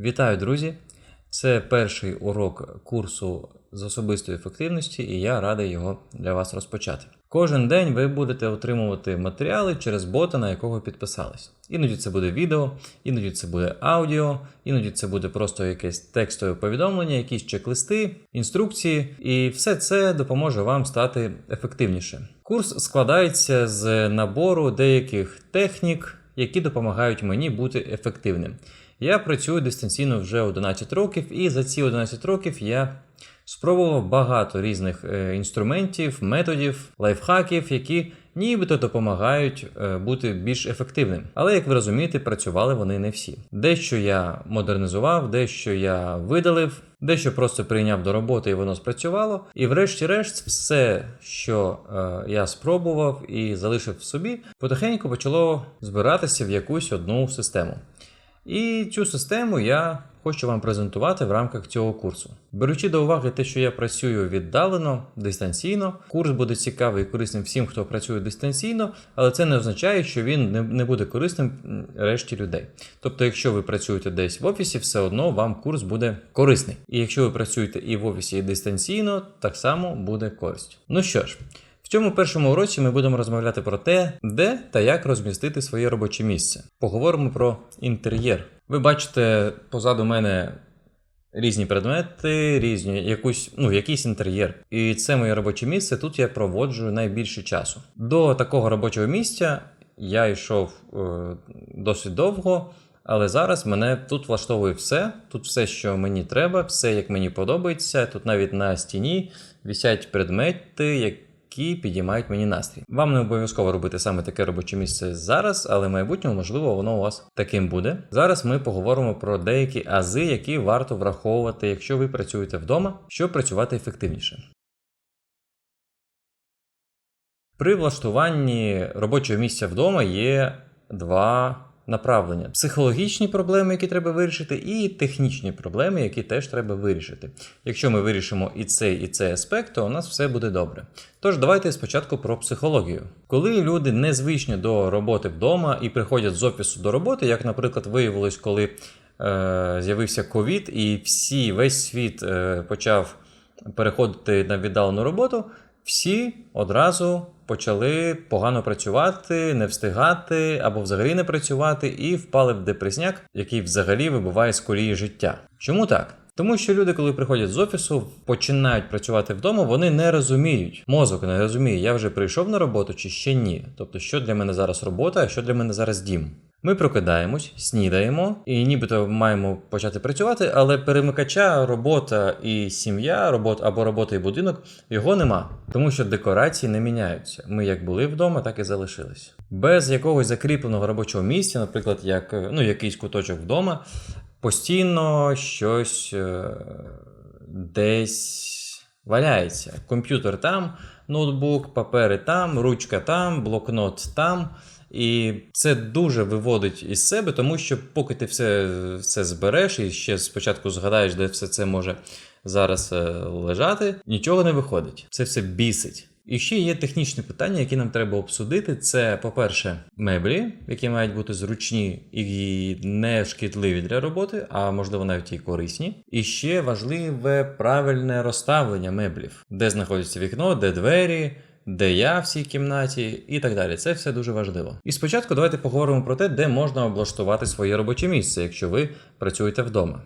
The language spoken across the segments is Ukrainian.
Вітаю, друзі! Це перший урок курсу з особистої ефективності, і я радий його для вас розпочати. Кожен день ви будете отримувати матеріали через бота, на якого підписались. Іноді це буде відео, іноді це буде аудіо, іноді це буде просто якесь текстове повідомлення, якісь чек-листи, інструкції, і все це допоможе вам стати ефективніше. Курс складається з набору деяких технік, які допомагають мені бути ефективним. Я працюю дистанційно вже 11 років, і за ці 11 років я спробував багато різних е, інструментів, методів, лайфхаків, які нібито допомагають е, бути більш ефективним. Але як ви розумієте, працювали вони не всі. Дещо я модернізував, дещо я видалив, дещо просто прийняв до роботи і воно спрацювало. І врешті-решт, все, що е, я спробував і залишив в собі, потихеньку почало збиратися в якусь одну систему. І цю систему я хочу вам презентувати в рамках цього курсу. Беручи до уваги те, що я працюю віддалено, дистанційно, курс буде цікавий і корисним всім, хто працює дистанційно, але це не означає, що він не, буде корисним решті людей. Тобто, якщо ви працюєте десь в офісі, все одно вам курс буде корисний. І якщо ви працюєте і в офісі, і дистанційно, так само буде користь. Ну що ж. В цьому першому уроці ми будемо розмовляти про те, де та як розмістити своє робоче місце. Поговоримо про інтер'єр. Ви бачите позаду мене різні предмети, різні якусь, ну, якийсь інтер'єр. І це моє робоче місце. Тут я проводжу найбільше часу. До такого робочого місця я йшов е, досить довго. Але зараз мене тут влаштовує все. Тут все, що мені треба, все як мені подобається. Тут навіть на стіні висять предмети, які підіймають мені настрій. Вам не обов'язково робити саме таке робоче місце зараз, але в майбутньому, можливо, воно у вас таким буде. Зараз ми поговоримо про деякі ази, які варто враховувати, якщо ви працюєте вдома, щоб працювати ефективніше. При влаштуванні робочого місця вдома є два направлення: психологічні проблеми, які треба вирішити, і технічні проблеми, які теж треба вирішити. Якщо ми вирішимо і цей, і цей аспект, то у нас все буде добре. Тож давайте спочатку про психологію. Коли люди незвичні до роботи вдома і приходять з офісу до роботи, як, наприклад, виявилось, коли е, з'явився ковід, і всі весь світ е, почав переходити на віддалену роботу, всі одразу почали погано працювати, не встигати або взагалі не працювати, і впали в депресняк, який взагалі вибиває з колії життя. Чому так? Тому що люди, коли приходять з офісу, починають працювати вдома, вони не розуміють. Мозок не розуміє, я вже прийшов на роботу чи ще ні. Тобто, що для мене зараз робота, а що для мене зараз дім. Ми прокидаємось, снідаємо і нібито маємо почати працювати, але перемикача, робота і сім'я, робот або робота і будинок його нема, тому що декорації не міняються. Ми як були вдома, так і залишились. Без якогось закріпленого робочого місця, наприклад, як е, ну, якийсь куточок вдома, постійно щось е, десь валяється. Комп'ютер там, ноутбук, папери там, ручка там, блокнот там. І це дуже виводить із себе, тому що поки ти все це збереш і ще спочатку згадаєш, де все це може зараз е, лежати, нічого не виходить. Це все бісить. І ще є технічні питання, які нам треба обсудити. Це, по-перше, меблі, які мають бути зручні і не шкідливі для роботи, а можливо навіть і корисні. І ще важливе правильне розставлення меблів, де знаходиться вікно, де двері де я в цій кімнаті, і так далі. Це все дуже важливо. І спочатку давайте поговоримо про те, де можна облаштувати своє робоче місце, якщо ви працюєте вдома.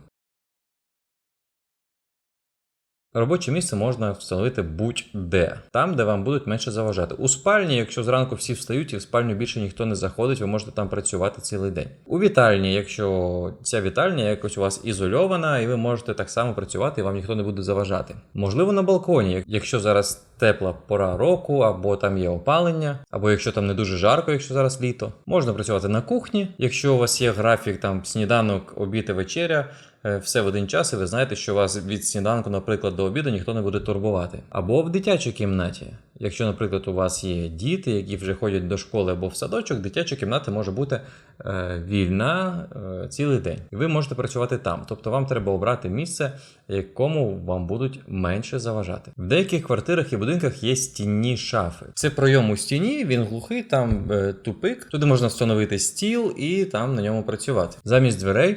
Робоче місце можна встановити будь-де, там, де вам будуть менше заважати. У спальні, якщо зранку всі встають і в спальню більше ніхто не заходить, ви можете там працювати цілий день. У вітальні, якщо ця вітальня якось у вас ізольована, і ви можете так само працювати, і вам ніхто не буде заважати. Можливо, на балконі, якщо зараз тепла пора року, або там є опалення, або якщо там не дуже жарко, якщо зараз літо, можна працювати на кухні. Якщо у вас є графік там сніданок, обід і вечеря. Е, Все в один час, і ви знаєте, що вас від сніданку, наприклад, до обіду ніхто не буде турбувати. Або в дитячій кімнаті. Якщо, наприклад, у вас є діти, які вже ходять до школи або в садочок, дитяча кімната може бути е, вільна е, цілий день. І ви можете працювати там. Тобто вам треба обрати місце, якому вам будуть менше заважати. В деяких квартирах і будинках є стінні шафи. Це пройом у стіні, він глухий, там е, тупик. Туди можна встановити стіл і там на ньому працювати. Замість дверей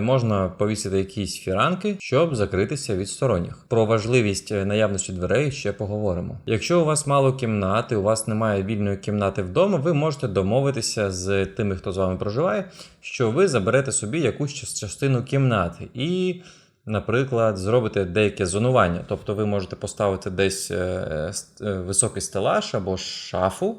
можна повісити якісь фіранки, щоб закритися від сторонніх. Про важливість е, наявності дверей ще поговоримо. Якщо у вас мало кімнати, у вас немає вільної кімнати вдома, ви можете домовитися з тими, хто з вами проживає, що ви заберете собі якусь частину кімнати і. Наприклад, зробите деяке зонування, тобто ви можете поставити десь е, е, високий стелаж або шафу,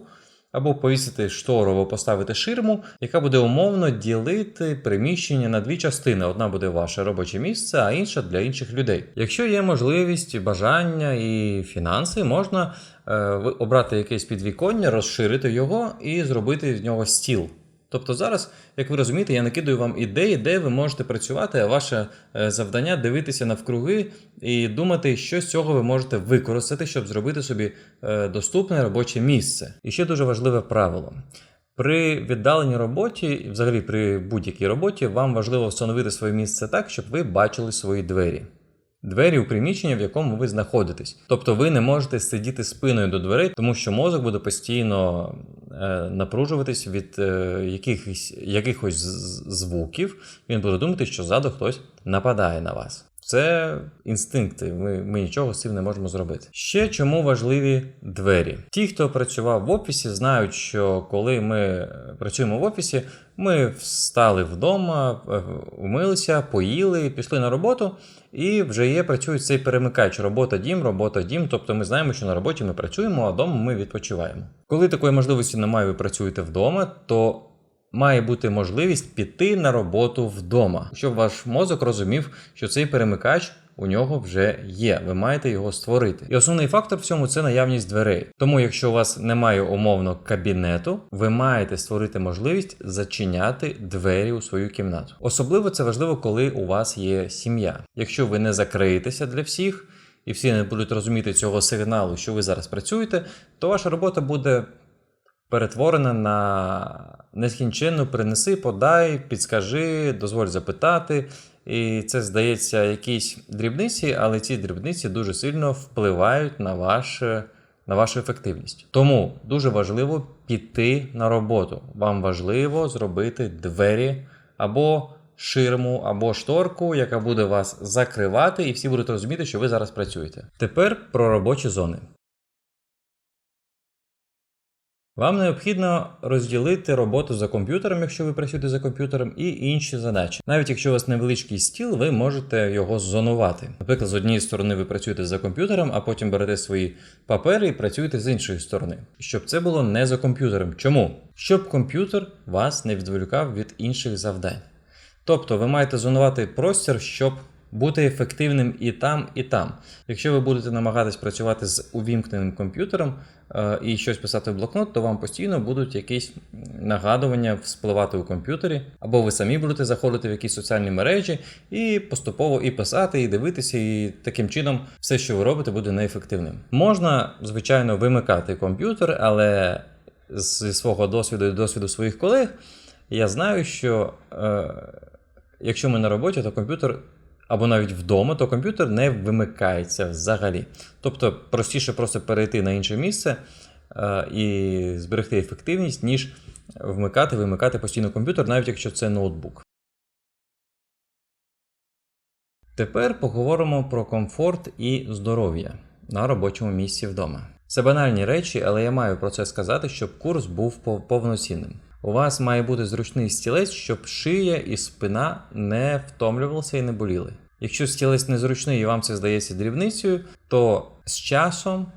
або повісити штору, або поставити ширму, яка буде умовно ділити приміщення на дві частини. Одна буде ваше робоче місце, а інша для інших людей. Якщо є можливість, бажання і фінанси, можна е, обрати якесь підвіконня, розширити його і зробити з нього стіл. Тобто зараз, як ви розумієте, я накидаю вам ідеї, де ви можете працювати, а ваше е, завдання дивитися навкруги і думати, що з цього ви можете використати, щоб зробити собі е, доступне робоче місце. І ще дуже важливе правило. При віддаленій роботі, взагалі при будь-якій роботі, вам важливо встановити своє місце так, щоб ви бачили свої двері. Двері у приміщення, в якому ви знаходитесь. Тобто ви не можете сидіти спиною до дверей, тому що мозок буде постійно е, напружуватись від е, якихось, якихось звуків. Він буде думати, що ззаду хтось нападає на вас. Це інстинкти. Ми, ми нічого з цим не можемо зробити. Ще чому важливі двері? Ті, хто працював в офісі, знають, що коли ми е, працюємо в офісі, ми встали вдома, е, умилися, поїли, пішли на роботу, і вже є працює цей перемикач робота дім, робота дім. Тобто ми знаємо, що на роботі ми працюємо, а вдома ми відпочиваємо. Коли такої можливості немає, ви працюєте вдома, то має бути можливість піти на роботу вдома, щоб ваш мозок розумів, що цей перемикач у нього вже є. Ви маєте його створити. І основний фактор в цьому це наявність дверей. Тому, якщо у вас немає умовно кабінету, ви маєте створити можливість зачиняти двері у свою кімнату. Особливо це важливо, коли у вас є сім'я. Якщо ви не закриєтеся для всіх. І всі не будуть розуміти цього сигналу, що ви зараз працюєте, то ваша робота буде перетворена на нескінченну принеси, подай, підскажи, дозволь запитати. І це здається якісь дрібниці, але ці дрібниці дуже сильно впливають на, ваш, на вашу ефективність. Тому дуже важливо піти на роботу. Вам важливо зробити двері або ширму, або шторку, яка буде вас закривати, і всі будуть розуміти, що ви зараз працюєте. Тепер про робочі зони. Вам необхідно розділити роботу за комп'ютером, якщо ви працюєте за комп'ютером, і інші задачі. Навіть якщо у вас невеличкий стіл, ви можете його зонувати. Наприклад, з однієї сторони ви працюєте за комп'ютером, а потім берете свої папери і працюєте з іншої сторони. Щоб це було не за комп'ютером. Чому? Щоб комп'ютер вас не відволікав від інших завдань. Тобто ви маєте зонувати простір, щоб бути ефективним і там, і там. Якщо ви будете намагатись працювати з увімкненим комп'ютером е, і щось писати в блокнот, то вам постійно будуть якісь нагадування вспливати у комп'ютері, або ви самі будете заходити в якісь соціальні мережі і поступово і писати, і дивитися, і таким чином все, що ви робите, буде неефективним. Можна, звичайно, вимикати комп'ютер, але зі свого досвіду і досвіду своїх колег я знаю, що е, якщо ми на роботі, то комп'ютер або навіть вдома, то комп'ютер не вимикається взагалі. Тобто простіше просто перейти на інше місце е, і зберегти ефективність, ніж вмикати, вимикати постійно комп'ютер, навіть якщо це ноутбук. Тепер поговоримо про комфорт і здоров'я на робочому місці вдома. Це банальні речі, але я маю про це сказати, щоб курс був повноцінним. У вас має бути зручний стілець, щоб шия і спина не втомлювалися і не боліли. Якщо стілець незручний і вам це здається дрібницею, то з часом,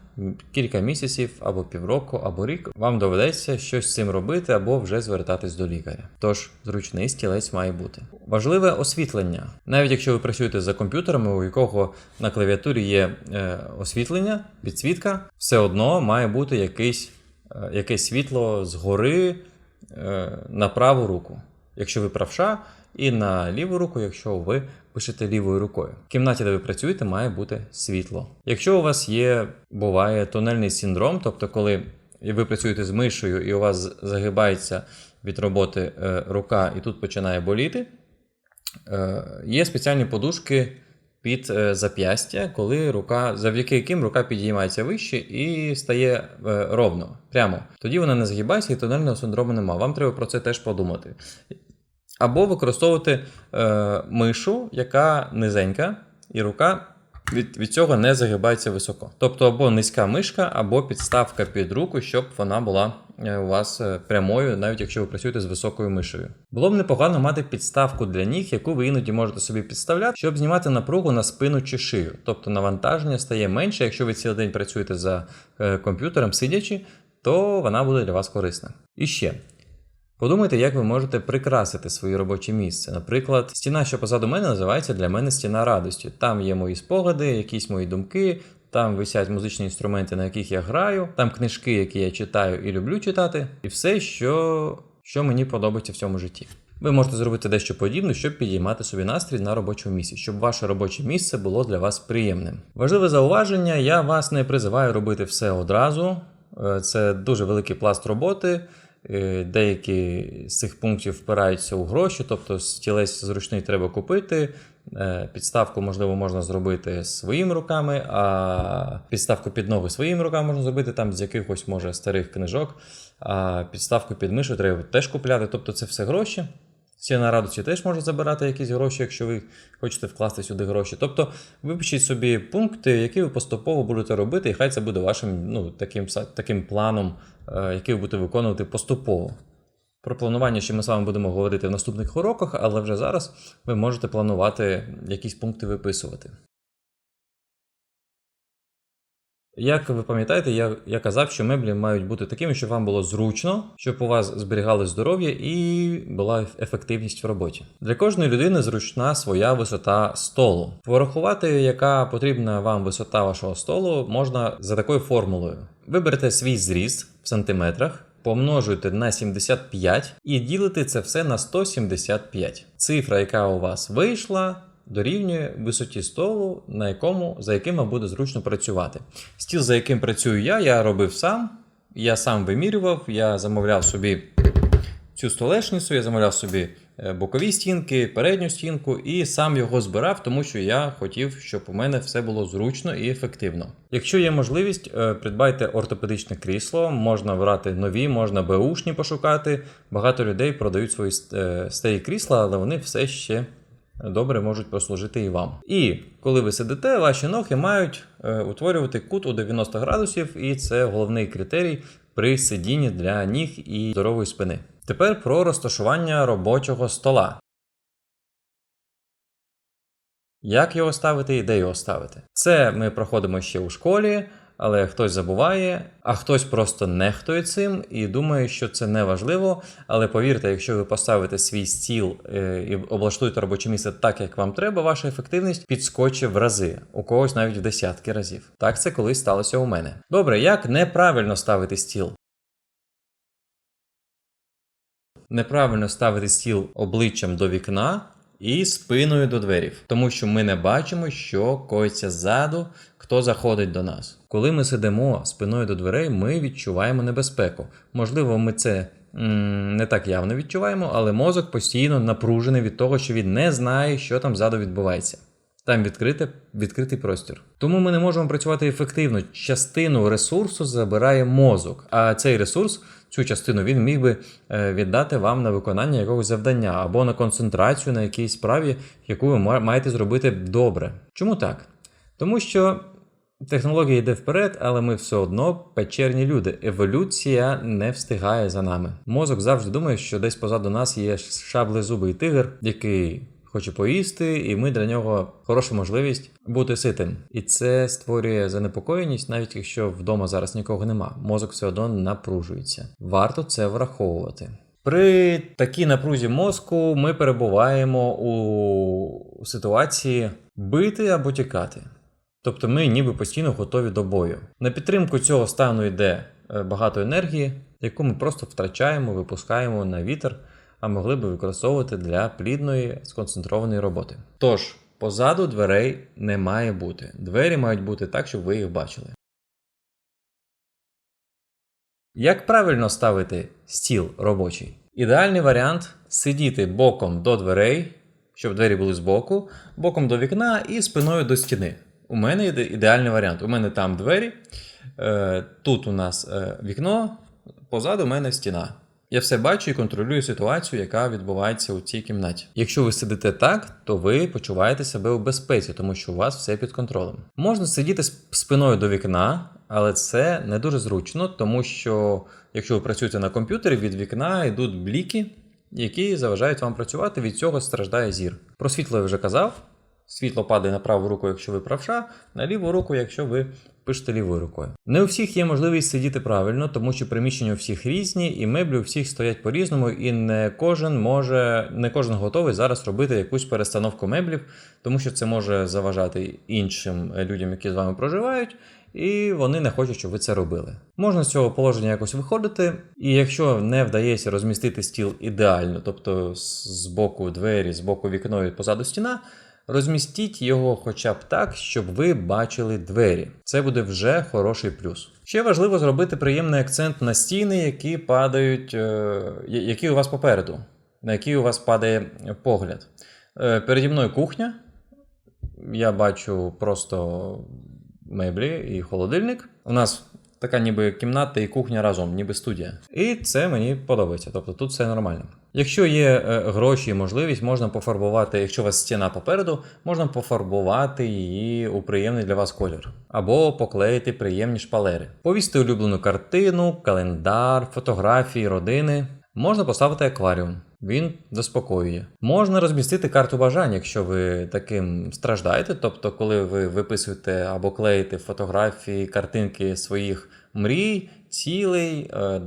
кілька місяців або півроку, або рік, вам доведеться щось з цим робити або вже звертатись до лікаря. Тож зручний стілець має бути. Важливе освітлення. Навіть якщо ви працюєте за комп'ютерами, у якого на клавіатурі є е, освітлення, підсвітка, все одно має бути якийсь, е, якесь світло згори на праву руку, якщо ви правша, і на ліву руку, якщо ви пишете лівою рукою. В кімнаті, де ви працюєте, має бути світло. Якщо у вас є, буває тунельний синдром, тобто коли ви працюєте з мишею і у вас загибається від роботи е, рука і тут починає боліти, е, є спеціальні подушки під е, зап'ястя, коли рука, завдяки яким рука підіймається вище і стає е, ровно, прямо. Тоді вона не згибається і тонального синдрому нема. Вам треба про це теж подумати. Або використовувати е, мишу, яка низенька, і рука від, від цього не загибається високо. Тобто або низька мишка, або підставка під руку, щоб вона була е, у вас е, прямою, навіть якщо ви працюєте з високою мишею. Було б непогано мати підставку для ніг, яку ви іноді можете собі підставляти, щоб знімати напругу на спину чи шию. Тобто навантаження стає менше, якщо ви цілий день працюєте за е, комп'ютером сидячи, то вона буде для вас корисна. І ще. Подумайте, як ви можете прикрасити своє робоче місце. Наприклад, стіна, що позаду мене, називається для мене стіна радості. Там є мої спогади, якісь мої думки, там висять музичні інструменти, на яких я граю, там книжки, які я читаю і люблю читати, і все, що, що мені подобається в цьому житті. Ви можете зробити дещо подібне, щоб підіймати собі настрій на робочому місці, щоб ваше робоче місце було для вас приємним. Важливе зауваження: я вас не призиваю робити все одразу. Е, Це дуже великий пласт роботи. Е, Деякі з цих пунктів впираються у гроші, тобто стілець зручний треба купити. е, Підставку, можливо, можна зробити своїми руками, а підставку під ноги своїми руками можна зробити там з якихось, може, старих книжок. А підставку під мишу треба теж купляти. Тобто це все гроші. Ціна радості теж може забирати якісь гроші, якщо ви хочете вкласти сюди гроші. Тобто випишіть собі пункти, які ви поступово будете робити, і хай це буде вашим ну, таким, таким планом, е, який ви будете виконувати поступово. Про планування ще ми з вами будемо говорити в наступних уроках, але вже зараз ви можете планувати якісь пункти виписувати. Як ви пам'ятаєте, я, я казав, що меблі мають бути такими, щоб вам було зручно, щоб у вас зберігали здоров'я і була ефективність в роботі. Для кожної людини зручна своя висота столу. Порахувати, яка потрібна вам висота вашого столу, можна за такою формулою. Виберете свій зріст в сантиметрах. Помножуєте на 75 і ділите це все на 175. Цифра, яка у вас вийшла, дорівнює висоті столу, на якому, за яким вам буде зручно працювати. Стіл, за яким працюю я, я робив сам. Я сам вимірював, я замовляв собі цю столешницю, я замовляв собі е, бокові стінки, передню стінку і сам його збирав, тому що я хотів, щоб у мене все було зручно і ефективно. Якщо є можливість, е, придбайте ортопедичне крісло, можна брати нові, можна беушні пошукати. Багато людей продають свої е, старі крісла, але вони все ще добре можуть послужити і вам. І коли ви сидите, ваші ноги мають е, утворювати кут у 90 градусів, і це головний критерій при сидінні для ніг і здорової спини. Тепер про розташування робочого стола. Як його ставити і де його ставити? Це ми проходимо ще у школі, але хтось забуває, а хтось просто нехтує цим і думає, що це не важливо. Але повірте, якщо ви поставите свій стіл е, і облаштуєте робоче місце так, як вам треба, ваша ефективність підскочить в рази, у когось навіть в десятки разів. Так це колись сталося у мене. Добре, як неправильно ставити стіл? Неправильно ставити стіл обличчям до вікна і спиною до дверів, тому що ми не бачимо, що коїться ззаду, хто заходить до нас. Коли ми сидимо спиною до дверей, ми відчуваємо небезпеку. Можливо, ми це м, не так явно відчуваємо, але мозок постійно напружений від того, що він не знає, що там ззаду відбувається. Там відкрите, відкритий простір. Тому ми не можемо працювати ефективно. Частину ресурсу забирає мозок. А цей ресурс, цю частину, він міг би е, віддати вам на виконання якогось завдання або на концентрацію на якійсь справі, яку ви маєте зробити добре. Чому так? Тому що технологія йде вперед, але ми все одно печерні люди. Еволюція не встигає за нами. Мозок завжди думає, що десь позаду нас є шаблезубий тигр, який хоче поїсти, і ми для нього хороша можливість бути ситим. І це створює занепокоєність, навіть якщо вдома зараз нікого нема. Мозок все одно напружується. Варто це враховувати. При такій напрузі мозку ми перебуваємо у ситуації бити або тікати. Тобто ми ніби постійно готові до бою. На підтримку цього стану йде е, багато енергії, яку ми просто втрачаємо, випускаємо на вітер, а могли би використовувати для плідної сконцентрованої роботи. Тож, позаду дверей не має бути. Двері мають бути так, щоб ви їх бачили. Як правильно ставити стіл робочий? Ідеальний варіант сидіти боком до дверей, щоб двері були збоку, боком до вікна і спиною до стіни. У мене іде ідеальний варіант. У мене там двері, е, тут у нас е, вікно, позаду у мене стіна. Я все бачу і контролюю ситуацію, яка відбувається у цій кімнаті. Якщо ви сидите так, то ви почуваєте себе у безпеці, тому що у вас все під контролем. Можна сидіти спиною до вікна, але це не дуже зручно, тому що якщо ви працюєте на комп'ютері, від вікна йдуть бліки, які заважають вам працювати. Від цього страждає зір. Про світло я вже казав. Світло падає на праву руку, якщо ви правша, на ліву руку, якщо ви пишете лівою рукою. Не у всіх є можливість сидіти правильно, тому що приміщення у всіх різні, і меблі у всіх стоять по-різному, і не кожен може, не кожен готовий зараз робити якусь перестановку меблів, тому що це може заважати іншим людям, які з вами проживають. І вони не хочуть, щоб ви це робили. Можна з цього положення якось виходити, і якщо не вдається розмістити стіл ідеально, тобто з боку двері, з боку вікно і позаду стіна, розмістіть його хоча б так, щоб ви бачили двері. Це буде вже хороший плюс. Ще важливо зробити приємний акцент на стіни, які падають, е, які у вас попереду, на які у вас падає погляд. Е, Переді мною кухня. Я бачу просто меблі і холодильник. У нас така ніби кімната і кухня разом, ніби студія. І це мені подобається. Тобто тут все нормально. Якщо є е, гроші і можливість, можна пофарбувати, якщо у вас стіна попереду, можна пофарбувати її у приємний для вас колір. Або поклеїти приємні шпалери. Повісти улюблену картину, календар, фотографії, родини. Можна поставити акваріум. Він заспокоює. Можна розмістити карту бажань, якщо ви таким страждаєте. Тобто, коли ви виписуєте або клеїте фотографії, картинки своїх мрій, цілей, е,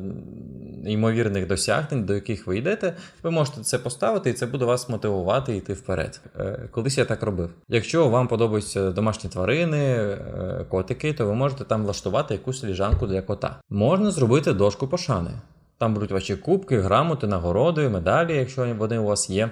ймовірних досягнень, до яких ви йдете, ви можете це поставити, і це буде вас мотивувати йти вперед. Е, Колись я так робив. Якщо вам подобаються домашні тварини, е, котики, то ви можете там влаштувати якусь ліжанку для кота. Можна зробити дошку пошани. Там будуть ваші кубки, грамоти, нагороди, медалі, якщо вони у вас є.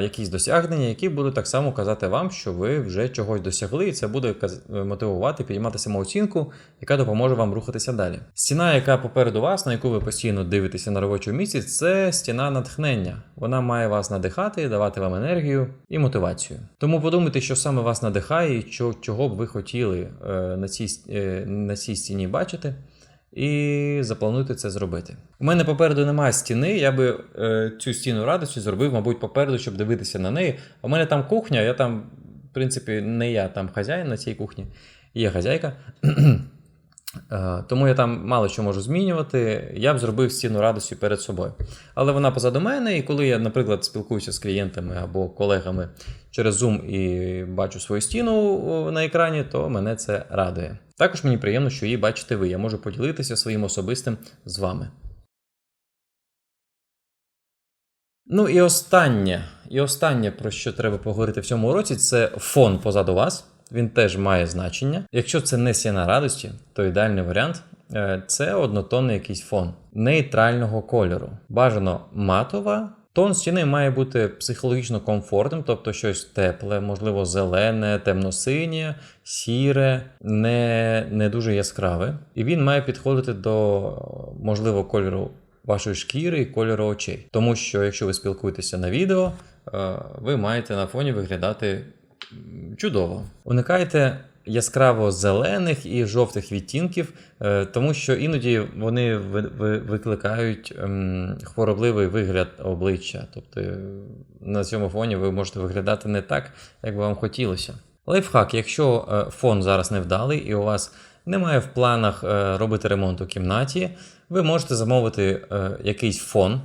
Якісь досягнення, які будуть так само казати вам, що ви вже чогось досягли, і це буде мотивувати, підіймати самооцінку, яка допоможе вам рухатися далі. Стіна, яка попереду вас, на яку ви постійно дивитеся на робочому місці, це стіна натхнення. Вона має вас надихати, давати вам енергію і мотивацію. Тому подумайте, що саме вас надихає, і чого б ви хотіли е, на, цій, е, на цій стіні бачити і заплануйте це зробити. У мене попереду немає стіни. Я би е, цю стіну радості зробив, мабуть, попереду, щоб дивитися на неї. У мене там кухня, я там, в принципі, не я там хазяїн на цій кухні, є хазяйка. Е, Тому я там мало що можу змінювати. Я б зробив стіну радості перед собою. Але вона позаду мене, і коли я, наприклад, спілкуюся з клієнтами або колегами через Zoom і бачу свою стіну на екрані, то мене це радує. Також мені приємно, що її бачите ви. Я можу поділитися своїм особистим з вами. Ну і останнє, і останнє, про що треба поговорити в цьому уроці, це фон позаду вас. Він теж має значення. Якщо це не стіна радості, то ідеальний варіант е, це однотонний якийсь фон нейтрального кольору. Бажано матова. Тон стіни має бути психологічно комфортним, тобто щось тепле, можливо, зелене, темно-синє, сіре, не, не дуже яскраве. І він має підходити до можливо кольору вашої шкіри і кольору очей. Тому що якщо ви спілкуєтеся на відео, е, ви маєте на фоні виглядати чудово. Уникайте яскраво зелених і жовтих відтінків, е, тому що іноді вони ви- ви- викликають ем, хворобливий вигляд обличчя. Тобто е, на цьому фоні ви можете виглядати не так, як би вам хотілося. Лайфхак, якщо е, фон зараз невдалий і у вас немає в планах робити ремонт у кімнаті, ви можете замовити якийсь фон,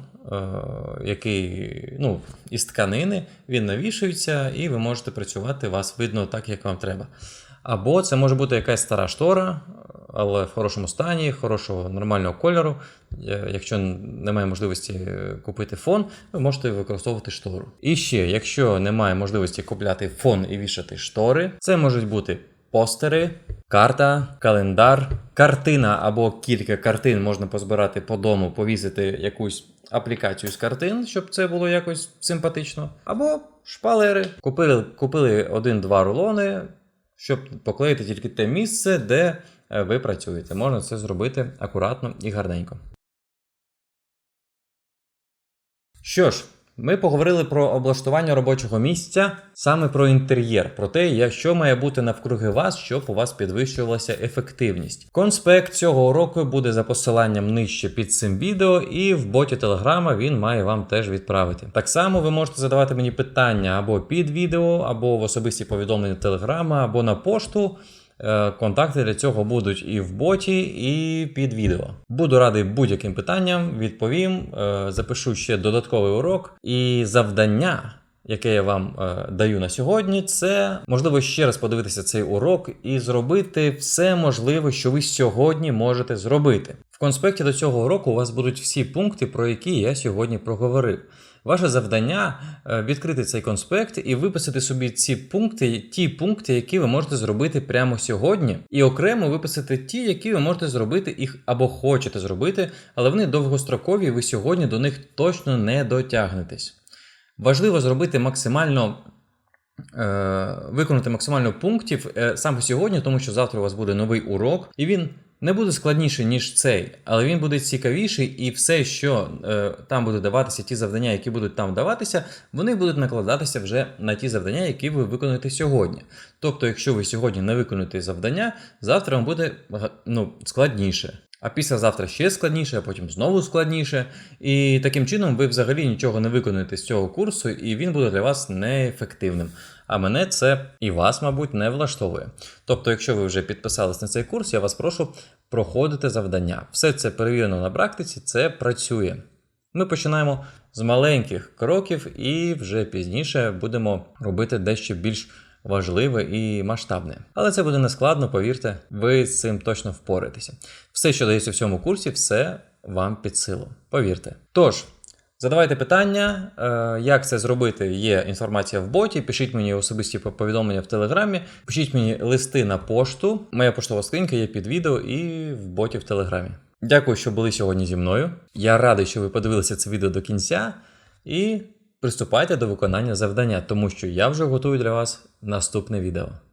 який ну, із тканини, він навішується, і ви можете працювати, вас видно так, як вам треба. Або це може бути якась стара штора, але в хорошому стані, хорошого нормального кольору. Якщо немає можливості е, купити фон, ви можете використовувати штору. І ще, якщо немає можливості купляти фон і вішати штори, це можуть бути постери, карта, календар, картина або кілька картин можна позбирати по дому, повісити якусь аплікацію з картин, щоб це було якось симпатично. Або шпалери. Купили, купили один-два рулони, щоб поклеїти тільки те місце, де е, ви працюєте. Можна це зробити акуратно і гарненько. Що ж, Ми поговорили про облаштування робочого місця, саме про інтер'єр, про те, що має бути навкруги вас, щоб у вас підвищувалася ефективність. Конспект цього уроку буде за посиланням нижче під цим відео, і в боті Телеграма він має вам теж відправити. Так само ви можете задавати мені питання або під відео, або в особисті повідомлення Телеграма, або на пошту. Е, Контакти для цього будуть і в боті, і під відео. Буду радий будь-яким питанням, відповім, е, запишу ще додатковий урок і завдання. Яке я вам е, даю на сьогодні, це можливо ще раз подивитися цей урок і зробити все можливе, що ви сьогодні можете зробити. В конспекті до цього уроку у вас будуть всі пункти, про які я сьогодні проговорив. Ваше завдання е, відкрити цей конспект і виписати собі ці пункти, ті пункти, які ви можете зробити прямо сьогодні, і окремо виписати ті, які ви можете зробити їх або хочете зробити, але вони довгострокові, і ви сьогодні до них точно не дотягнетесь. Важливо зробити максимально. Е, виконати максимально пунктів е, саме сьогодні, тому що завтра у вас буде новий урок, і він не буде складніший, ніж цей, але він буде цікавіший, і все, що е, там буде даватися, ті завдання, які будуть там даватися, вони будуть накладатися вже на ті завдання, які ви виконуєте сьогодні. Тобто, якщо ви сьогодні не виконуєте завдання, завтра вам буде ну, складніше. А післязавтра ще складніше, а потім знову складніше. І таким чином ви взагалі нічого не виконуєте з цього курсу, і він буде для вас неефективним. А мене це і вас, мабуть, не влаштовує. Тобто, якщо ви вже підписались на цей курс, я вас прошу проходити завдання. Все це перевірено на практиці, це працює. Ми починаємо з маленьких кроків і вже пізніше будемо робити дещо більш важливе і масштабне. Але це буде нескладно, повірте, ви з цим точно впораєтеся. Все, що дається в цьому курсі, все вам під силу. Повірте. Тож. Задавайте питання, е, як це зробити. Є інформація в боті. Пишіть мені особисті повідомлення в телеграмі, пишіть мені листи на пошту. Моя поштова скринька є під відео і в боті в телеграмі. Дякую, що були сьогодні зі мною. Я радий, що ви подивилися це відео до кінця. І приступайте до виконання завдання, тому що я вже готую для вас наступне відео.